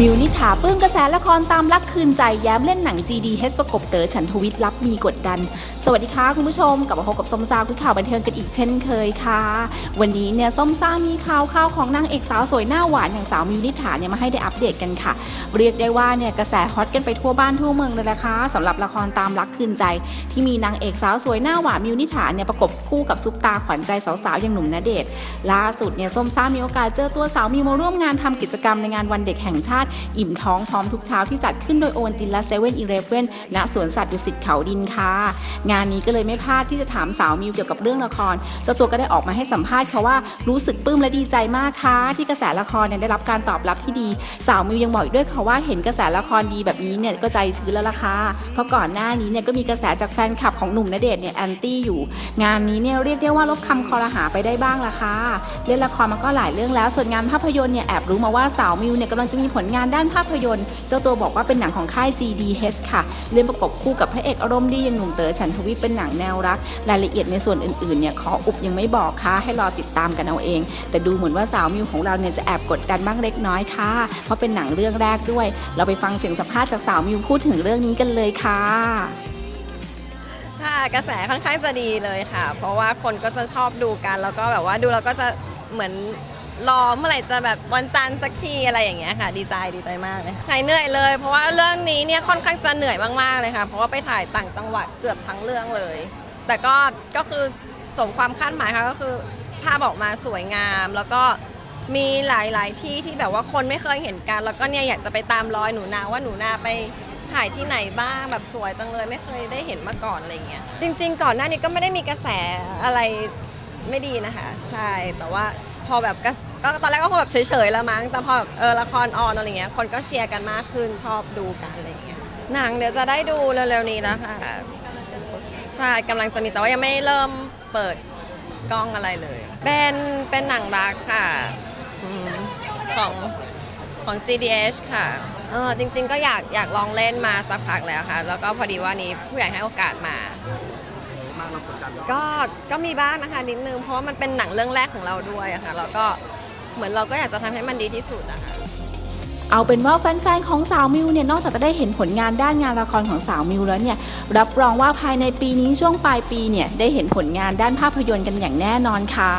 มิวนิถาปลื้มกระแสละครตามรักคืนใจแย้มเล่นหนัง GDH ประกบเต๋อฉันทวิทย์รับมีกดดัน สวัสดีค่ะคุณผู้ชมกลับมาพบกับส้มซ่าคุยข่าวบันเทิงกันอีกเช่นเคยค่ะ วันนี้เนี่ยส้มซ่ามีข่าวข่าวของนางเอกสาวสวยหน้าหวานอย่างสาวมิวนิถาเนี่ยมาให้ได้อัปเดตกันค่ะ เรียกได้ว่าเนี่ยกระแสฮอตกันไปทั่วบ้านทั่วเมืองเลยนะคะสำหรับละครตามรักคืนใจ ที่มีนางเอกสาวสวยหน้าหวานมิวนิถาเนี่ยประกบคู่กับซุปตาขวัญใจสาวๆอย่างหนุ่มณเดชน์ล่าสุดเนี่ยส้มซ่ามีโอกาสเจอตัวสาวมิวมาร่วมงานทำกิจกรรมในงานวันเด็กแห่งชาติอิ่มท้องพร้อมทุกเช้าที่จัดขึ้นโดยโอนตินและเซเว่นอีเลฟเว่นณสวนสัตว์ดุสิตเขาดินค่ะ งานนี้ก็เลยไม่พลาดที่จะถามสาวมิวเกี่ยวกับเรื่องละครเจ้าตัวก็ได้ออกมาให้สัมภาษณ์ค่ะว่ารู้สึกปลื้มและดีใจมากค่ะที่กระแสละครเนี่ยได้รับการตอบรับที่ดี สาวมิวยังบอกอีกด้วยค่ะว่าเห็นกระแสละครดีแบบนี้เนี่ยก็ใจชื้นแล้วล่ะค่ะเพราะก่อนหน้านี้เนี่ยก็มีกระแสจากแฟนคลับของหนุ่มณเดชน์เนี่ยแอนตี้อยู่ งานนี้เนี่ยเรียกได้ว่าลบคำคอรหาไปได้บ้างละค่ะเล่นละครมาก็หลายเรื่องแล้วส่วนงานภาพยนตร์เนี่ยแอบรู้มาว่าสาวมิวเนี่ยกำลังจะมีผลงานด้านภาพยนตร์เจ้าตัวบอกว่าเป็นหนังของค่าย GDH ค่ะเล่นประกบคู่กับพระเอกอารมณ์ดีอย่างหนุ่มเต๋อฉันทวิทย์เป็นหนังแนวรัก รายละเอียดในส่วนอื่นๆเนี่ยขออุบยังไม่บอกค่ะให้รอติดตามกันเอาเอง แต่ดูเหมือนว่าสาวมิวของเราเนี่ยจะแอบกดดันบ้างเล็กน้อยค่ะ เพราะเป็นหนังเรื่องแรกด้วย เราไปฟังเสียงสัมภาษณ์จากสาวมิวพูดถึงเรื่องนี้กันเลยค่ะค่ะกระแสค่อนข้างจะดีเลยค่ะ เพราะว่าคนก็จะชอบดูกันแล้วก็แบบว่าดูแล้วก็จะเหมือน รอเมื่อไหร่จะแบบวันจันทร์สักทีอะไรอย่างเงี้ยค่ะ ดีใจดีใจมากเลยหายเหนื่อยเลย เพราะว่าเรื่องนี้เนี่ยค่อนข้างจะเหนื่อยมากๆเลยค่ะ เพราะว่าไปถ่ายต่างจังหวัดเกือบทั้งเรื่องเลย แต่ก็ก็คือสมความคาดหมายค่ะก็คือภาพออกมาสวยงาม แล้วก็มีหลาย ๆ ที่ที่แบบว่าคนไม่เคยเห็นกัน แล้วก็เนี่ยอยากจะไปตามรอยหนูนาว่าหนูนาไปถ่ายที่ไหนบ้างแบบสวยจังเลยไม่เคยได้เห็นมาก่อนอะไรเงี้ยจริง ๆ ก่อนหน้านี้ก็ไม่ได้มีกระแสอะไรไม่ดีนะคะ ใช่แต่ว่า พอแบบกระก็ตอนแรกก็คงแบบเฉยๆแล้วมั้ง แต่พอแบบเออละครออนอะไรเงี้ย คนก็เชียร์กันมากขึ้นชอบดูกันอะไรเงี้ย หนังเดี๋ยวจะได้ดูเร็วๆนี้แล้วค่ะ ใช่กำลังจะมีแต่ว่ายังไม่เริ่มเปิดกล้องอะไรเลย เป็นเป็นหนังรักค่ะอืมของของ GDH ค่ะเออจริงๆก็อยากอยากลองเล่นมาสักพักแล้วค่ะ แล้วก็พอดีว่านี้ผู้ใหญ่ให้โอกาสมา ก็ก็มีบ้างนะคะนิดนึงเพราะว่ามันเป็นหนังเรื่องแรกของเราด้วยอะค่ะแล้วก็เหมือนเราก็อยากจะทำให้มันดีที่สุดอะค่ะ เอาเป็นว่าแฟนๆ ของสาวมิวเนี่ยนอกจากจะได้เห็นผลงานด้านงานละครของสาวมิวแล้วเนี่ยรับรองว่าภายในปีนี้ช่วงปลายปีเนี่ยได้เห็นผลงานด้านภาพยนตร์กันอย่างแน่นอนค่ะ